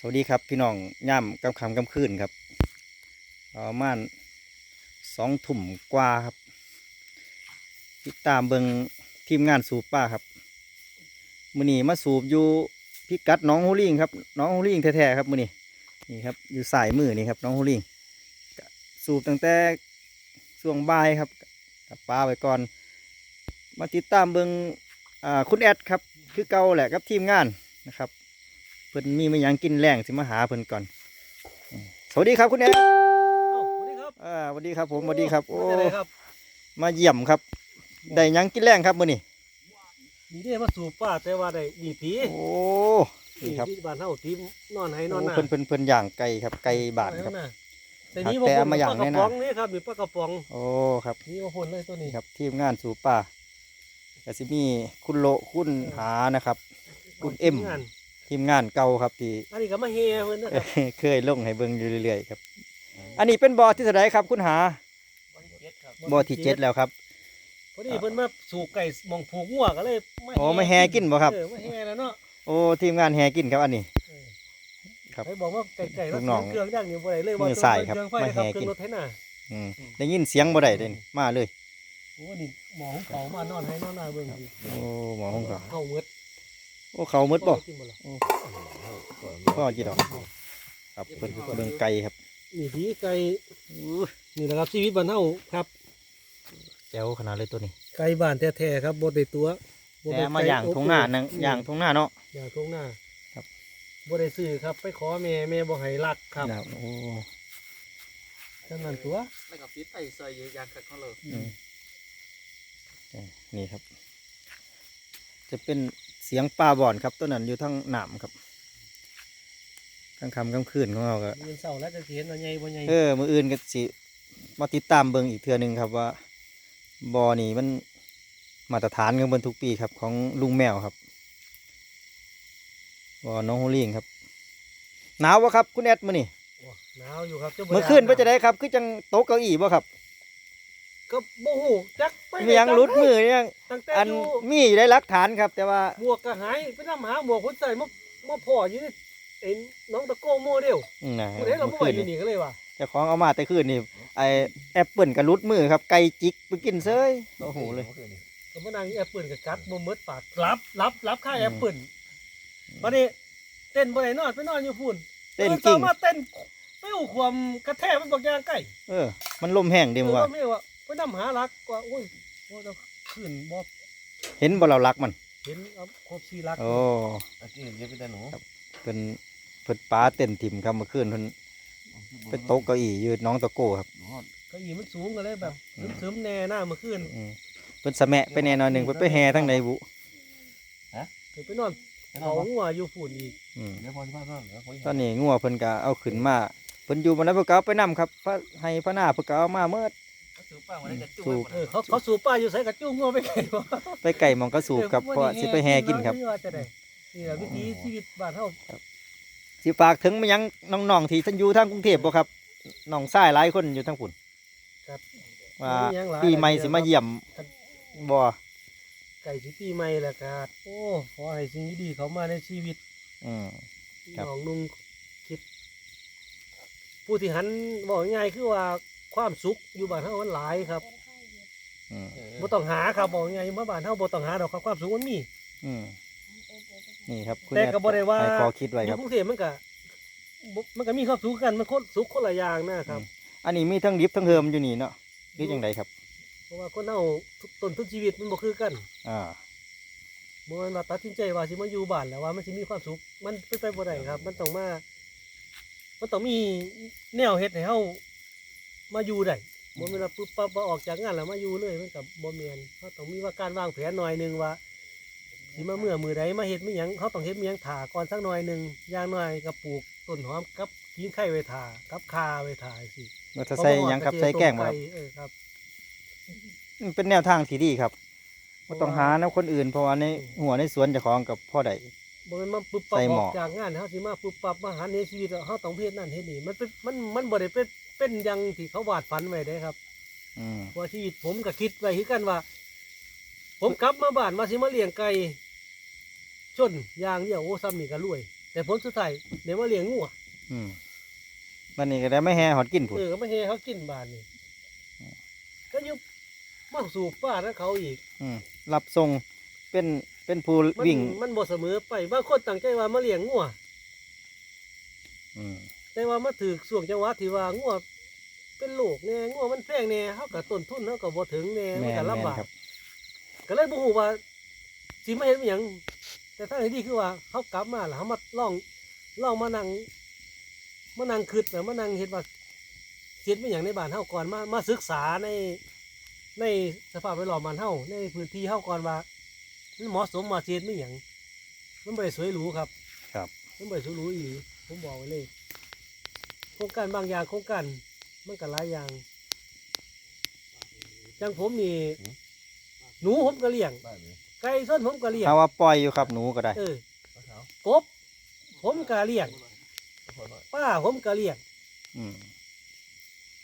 สวัสดีครับพี่น้องย่ำกำคำกำคืนครับประมาณสองถุ่มกว่าครับ ติดตามเบิงทีมงานสูบป้าครับมือนี้มาสูบอยู่พิกัดน้องฮูลิงครับน้องฮูลิงแท้ๆครับมือนี้นี่ครับอยู่สายมือนี่ครับน้องฮูลิงสูบตั้งแต่ช่วงบ่ายครับกับป้าไว้ก่อน มาติดตามเบิงอ่าคุณแอดครับคือเก่าแหละครับทีมงานนะครับ เพิ่นมีไม่ยังกินแรงสิมาหาเพิ่นก่อนอืมสวัสดีครับคุณแอดเอ้าสวัสดีครับอ่าสวัสดีครับผมสวัสดีครับ โอ้เป็นไงครับมาเยี่ยมครับได้หยังกินแรงครับมื้อนี้นี่ได้มาสู่ป้าแต่ว่าได้ดีผีโอ้นี่ครับที่บ้านเฮาทีนอนให้นโอ้อนหน้าเพิ่นเพิ่นเพิ่นย่างไก่ครับไก่บานครับนอนให้นอนหน้แต่หักนี้แต่บ่เอาพ้นมาอย่างปลากแน่ระนะป๋องนี่ครับนี่ปลากระป๋องโอ้ครับนี่บ่พ้นเลยตัวนี้นี่ครับ ทีมงานสู่ป่าก็สิมีคุณโลคุณหานะครับ คุณเอ็มงาน ทีมงานเก่าครับที่อันนี้ก็มาเฮเพิ่นนะครับเคยลงให้เบิ่งอยู่เรื่อยๆครับ อันนี้เป็นบ่อที่เท่าไหรครับ คุณหาบ่อที่เจ็ดแล้วครับพอดีเพิ่นมาสู่ไก่หมองผูกงัวก็เลยโอ้มาแห่กินบ่ครับเออมาแห่แล้วเนาะโอ้ทีมงานแห่กินครับอันนี้เออครับไปบอกว่าไก่ไก่ลูแล้วกน้องเครื่องดังนี่บ่ได้เลยมือว่าสายครับเครื่องไฟมาครับแห่เครื่กิอนงรถไถนาอืมได้ยินเสียงบ่ได้เด่นมาเลยโอ้นี่หมอของเขามานอนให้นอนหน้าเบิ่งสิโอ้หมอห้องก็เข้าหมดโอ้เขาหมดบ่กินบ่ล่ะพ่อจีดอกครับเพิ่นเบิ่งไก่ครับนี่ผีไก่นี่แหละครับชีวิตบ้านเฮาครับแจ๋วขนาดเลยตัวนี้ ไก่บ้านแท้ๆครับบ่ได้ตัวบ่แต่ได้มาอย่างทงหน้านังอย่างทงหน้าเนาะอย่างทุ่งหน้าครับบ่ได้ซื้อครับ ไปขอแม่แม่บ่ให้รักครับนะครับโอ้ฉะนั้นตัวแล้วก็ปิดไตใส่ยางขัดเขาเลยอืมนี่ครับ จะเป็น เสียงปลาบ่อนครับตัวนั้นอยู่ทั้งหนามครับกลางค่ำกลางคืนของเราก็เงินเสาร์แล้วจะเห็นว่าใหญ่บ่ใหญ่เออมืออื่นก็สิมาติดตามเบิ่งอีกเทื่อหนึงครับว่าบ่อนี่มันมาตรฐานกันเบิ่งทุกปีครับ ของลุงแมวครับบ่อน้องโฮลิงครับหนาววะครับคุณแอดมื้อนี่โอ้หนาวอยู่ครับจ้าบ่เมื่อคืนไปจะได้ครับคือจังโต๊ะเก้าอี้บ่ครับ ก็บ่ฮู้จักไปมียังรุดมือยังตั้งแต่อันอยู่มีอยู่ได้หลักฐานครับ แต่ว่าหมวกก็หายไปนำหาหมวกคนใส่มามาพ่ออยู่นี่ไอ้น้องตะโกโมเดลอืมนะบ่ได้เราเมื่บ่อไหวคืนอยู่นี่นี่ก็เลยว่าเจ้าของเอามาแต่คืนนี่ไอแอปเปิลกับรุดมือครับไก่จิกไปกินเซยโอ้โหเลย ก็มานั่งแอปเปิลกับกัดบ่หมดปากรับรับรับค่าแอปเปิลบัดนี้เต้นบ่ได้นอนไปนอนอยู่พุ่นเต้นออกิ้งต่อมาเต้นไปเอาความกระแทกมันบอกยางใกล้เออ มันลมแห้งเดีเอมั้อว่าว่าไม่ว่า ไปนำหารักกว่าโอ้ยว่าจะขึ้นบ่เห็นบ่เรารักมันเห็นเอาครบสี่รักโอ้ตะกี้เย็บไปแต่หนูเพิ่นเพิ่นป้าเต้นถิ่มครับเมื่อคืนเพิ่นไปโต๊ะเก้าอี้อยู่น้องตะโก้ครับเก็อีมันสูงก็เลยแบบซึมๆแน่หน้าเมื่อคืนอืมเพิ่นสะแมะไปแน่นอนหนึ่งเพิ่นไปแห่ทั้งในบุเดี๋ยวไปนอนเขาหัวอยู่ฝุ่นอีกอืมเดี๋ยวพอที่บ้านก็เดี๋ยวพอตอนนี้งัวเพิ่นก็เอาขึ้นมาเพิ่นอยู่บนนั้นเพิ่นก็เอาไปนํครับพระให้พระหน้าเพิ่นก็เอามาเมื่อ สูบป้าวันนี้จะจุ๊สูบเออเขาเขาสูบป้าอยู่ใส่กระจุ้งงัวไปไกลบ่ไปไก่หมองกระสูบครับเพราะว่าสิไปแห่กินครับนี่ว่าจะได้นี่แหละวิถีชีวิตบ้านเฮาสิฝากถึงมายังน้องๆที่ท่านอยู่ทางกรุงเทพบ่ครับน้องชายหลายคนอยู่ทางฝุ่นครับว่ามีหยังหลายปีใหม่สิมาเยี่ยมบ่ไก่สิปีใหม่แล้วก็โอ้ขอให้สิ่งดีๆเข้ามาในชีวิตอืมครับน้องนุ่งคิด ผู้ที่หันบอกง่ายๆคือว่า ความสุขอยู่บ้านเฮามันหลายครับอืมบ่ต้องหาครับบอกง่ายๆอยู่มาบ้านเฮาบ่ต้องหาดอกครับความสุขมันมี อืมนี่ครับคุณแต่ก็บ่ได้ว่า ให้ขอคิดไว้อครัยู่บ กรุงเทพมันก็บ่มันก็มีความสุขกันมันคนสุขคนละอย่างนะครับ อันนี้มีทั้งดิบทั้งเฮิมอยู่นี่เนาะหรือจังไดครับ เพราะว่าคนเฮาทุกต้นทุนชีวิตมันบ่คือกันอ่า บ่แม่นว่าตัดสินใจว่าสิมาอยู่บ้านแล้วว่ามันสิมีความสุขมันเป็นไปบ่ได้ครับ มันต้องมา มันต้องมีแนวเฮ็ดให้เฮา มาอยู่ได้บ่แม่นว่าปุ๊บปั๊บว่าออกจากงานแล้วมาอยู่เลยมันก็บ่แม่นเฮาต้องมีว่าการวางแผนหน่อยหนึงว่าสิมาเมื่อมื้อใดมาเฮ็ดมีหยังเฮาต้องเฮ็ดมีหยังถ่าก่อนสักหน่อยหนึงอย่างน้อยก็ปลูกต้นหอมกับกินไข่ไว้ถ่ากับคาไว้ถ่าสิเราจะใส่หยังครับใส่แกงบ่ครับเออครับอืมเป็นแนวทางที่ดีครับบ่ต้องหาแนวคนอื่นเพราะว่าในหัวในสวนเจ้าของกับพ่อใด บ่แม่นมาปุ๊บปั๊บใส่อหม้ออ กจากงานเฮาสิมาปุ๊บปั๊บมาหาในชีวิตแล้วเฮาต้องเฮ็ดนั่นเฮ็ดนี่มันเป็นมันมันบ่ได้เป็นเป็นอยังที่เขาวาดฝันไว้เด้ครับ อืมเพราะชีวิตผมก็คิดไว้คือกันว่า ผมกลับมาบ้านมาสิมาเลี้ยงไก่ชนอย่างเดียวโอ้ซ้ำนี่ก็รวย แต่ผลสุดท้ายเดี๋ยวมาเลี้ยงงัวอืมวันนี้ก็ได้ไม่แห่หอดกินผุดเออก็มาเฮเขากินบานนี่ก็อยุบมาสูบป้าแล้วเขาอีกมรับส่งเป็น เป็นผู้มันวิ่งมันบ่เสมอไปบางคนตั้งใจว่ามาเลี้ยงงัวอืมแต่ว่ามาถือส่วงจังหวะที่ว่างัวเป็นโรคแน่งัวมันแพงแน่เฮาก็ต้นทุนเฮาก็บ่ถึงแน่มันแม่นก็แม่ลำนบาก ครับ ก็เลยบ่ฮู้ว่าสิมาเฮ็ดอิหยังแต่ทางที่ดีคือว่าเฮากลับมาแล้วเฮามาลองลองมานั่งมานั่งคิดแล้วมานั่งเฮ็ดว่าเฮ็ดเป็นหยังในบ้านเฮาก่อนมามาศึกษาในในสภาพแวดล้อมบ้านเฮาในพื้นที่เฮาก่อนว่า มันเหมาะสมมาเฮ็ดเป็นหยังมันบ่ได้สวยหรูครับ ครับ มันบ่ได้สวยหรูอีหลีผมบอกไว้เลยโครงการบางอย่างโครงการมันก็หลายอย่างจังผมนี่หนูผมก็เลี้ยงบ้านเลยไก่ส้นผมก็เลี้ยงถ้าว่าปล่อยอยู่ครับหนูก็ได้เออปลาขาวกบ ผมก็เลี้ยงปลาขาวหน่อยป้าผมก็เลี้ยงอืม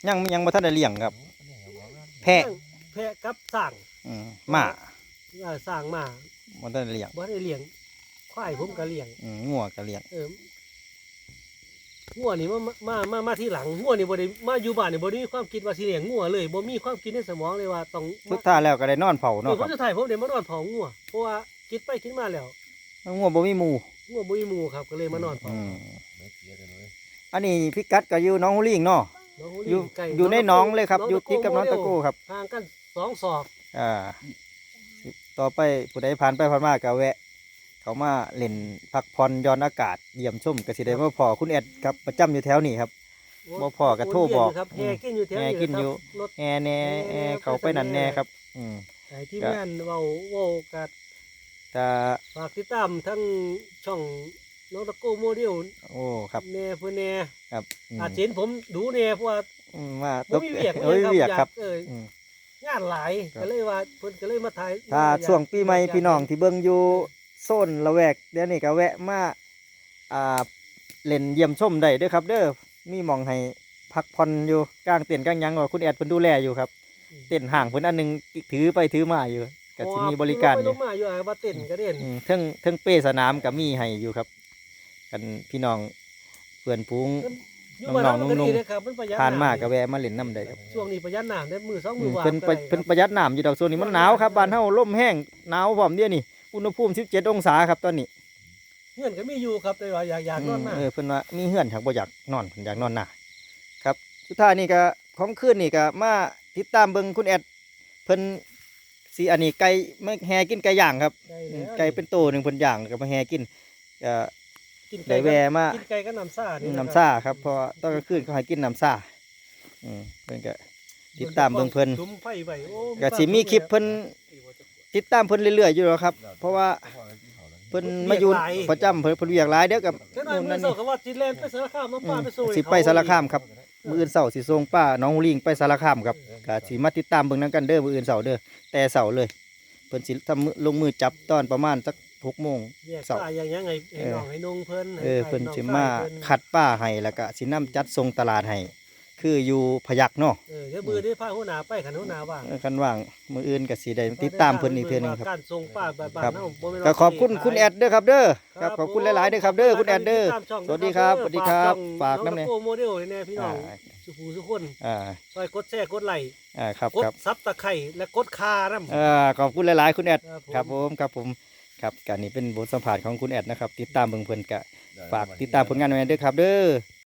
ยังยังบ่ทันได้เลี้ยงครับอันนี้เอาบอกว่าแพะแพะกับสร้างอืมหมา เออสร้างมาบ่ทันได้เลี้ยงบ่ได้เลี้ยงควายผมก็เลี้ยง อืมงัวก็เลี้ยงเอองัวนี่มามามามาที่หลังงัวนี่บ่ได้มาอยู่บ้านนี่บ่ได้มีความคิดว่าสิเลี้ยงงัวเลยบ่มีความคิดในสมองเลยว่าต้องสุดท้ายแล้วก็ได้นอนเผาเอเนาะอคผรัมบจะถ่ายผมเดี๋ยวมานอนเผางัวเพราะว่าคิดไปคิดมาแล้วงัวบ่มีหมู่งัวบุยหมูครับก็เลยมานอนเผาอืมไม่เสียกันเลยอันนี้พิกัดก็อยู่หน้องหูลิงเนาะน้งหูอยู่ลิงไก่อยู่ในหน้องเลยครับน้อยู่ติดกับหน้องตะโกครับห่างกันสองศอกอ่า ต่อไปผู้ใดผ่านไปผ่านมาก็แวะ เขามาเล่นพักผ่อนย้อนอากาศเยี่ยมชมก็สิได้มาพอคุณแอดครับประจำอยู่แถวนี้ครับ บ่พอก็โทรบอก ครับแห่กินอยู่แถวแห่กินอยู่ครับรถ แอแหน่แอเขาไปนั่นแหน่ครับ อืมไอ้ที่ก็งานเว้าเว้ากัดแต่ฝากติดตามทั้งช่องน้องตะโกโมเดลโอ้ครับแน่เพื่อนแน่ครับอืมอาจจะเห็นผมดูแน่เพราะว่าอืมว่าผมมีเวียกเอ้ยเวียกครับอยากเอออืม งานหลายครับ ก็เลยว่าเพิ่นก็เลยมาถ่ายถ้าอยกช่วงปีใหม่อยากพี่น้องที่เบิ่งอยู่โซนละแวกเดี๋ยวนี้ก็แวะมาอ่าเล่นเยี่ยมชมได้เด้อครับ เด้อมีหมองให้พักผ่อนอยู่กลางเต็นท์กลางหยังก็คุณแอดเพิ่นดูแลอยู่ครับเต็นท์ห่างเพิ่นอันหนึงถือไปถือมาอยู่ก็สิมีบริการออยู่ยู่มาอยู่อะว่าเต้นก็เด่นอืมเทั้งเทั้งเป้สนามก็มีให้อยู่ครับ กันพี่น้องเพื่อนพุงอยู่บ้า นเราน้องๆมันก็นุ่ดีมๆนะครับมันประหยัดผ่านมาำก็แวะมาเล่นน้ำได้ครับช่วงนี้ประหยัดน้ำได้มือสองอืมือมวาเพิ่นก็เพิ่นได้เพิ่นประหยัดน้ำอยู่ดอกโซนนี้มันหนาวครับบ้านเฮาลมแห้งหนาวพร้อมเดี๋ยวนี้อุณหภูมิ 17 องศาครับตอนนี้เงื่อนก็มีอยู่ครับแต่ว่าอยากอยากนอนหน้าเออเพิ่นว่ามีเฮือนถักบ่อยากนอนเพิ่นอยากนอนหน้าครับสุดท้ายนี่ก็ของคืนนี่ก็มาติดตามเบิ่งคุณแอดเพิ่นสิอันนี้ไก่มาแห่กินไก่ย่างครับได้อืแล้วมไก่เป็นโตหนึงเพิ่นย่างแล้วก็มาแห่กินก็ กินได้ไก่แวะมา กินไก่ก็น้ำซ่านี่น้ำซ่าครับเพราะว่าตอนกลางคืนเขาให้กินน้ำซ่าอืมเพิ่นก็ติดตามเบิ่งเพิ่นจุ่มไฟไว้โอ้ก็สิมีคลิปเพิ่นติดตามเพิ่นเรื่อยๆอยู่แล้วครับ เพราะว่าเพิ่นมาอยู่ประจำเพิ่นเพิ่นเวียกหลายเด้อกับเจ้าหน่อยนู่นมืนั่อนเสานี่ร์ก็ว่าจิตแลนไปสารคามมาป้าไปอืสู่มสิไปสารคามครับมื้ออื่นเสาร์สิส่งป้าน้องหูลิงไปสารคามครับก็สิมาติดตามเบิ่งนํกันเด้อมื้ออื่นเสาร์เด้อแต่เสาร์เลย เพิ่นสิทำมื้อลงมือจับตอนประมาณสัก 6โมงแยกเสาร์ป้าอย่างยังไงให้น้องให้นงเพิ่นเออให้เพิ่นองสิชยมาเพิ่นคัดป้าให้แล้วก็สินํจัดส่งตลาดให้คืออยู่พยักเนาะเออเดี๋ยวมือได้พาหัวหน้าไปขันหัวหน้าว่างเออคันว่างมื้ออื่นก็สิได้ติดตามเพิ่นอีกเทื่อหนึงครับการส่งป้าบ้านครับๆเฮาบ่แม่นก็ว่าขอบคุณคุณแอดเด้อครับเด้อครับขอบคุณหลายๆเด้อครับเด้อคุณแอดเด้อตามช่องสวัสดีครับสวัสดีครับฝาฝากกน้ำน้ำเนี่เนี่ยยโมเดลให้แน่พี่น้อ่าองสุภูสุคนอ่าซอยกดแชร์กดไลค์อ่าครับกดครับซับตะไคร้และกดคาน้ำอ่าขอบคุณหลายๆคุณแอดครับคผรับมผมครับผม ครับการนี้เป็นบทสัมภาษณ์ของคุณแอดนะครับ ติดตามเบิ่งเพิ่นกะฝากติดตามผลงานไว้เด้อครับ เด้อ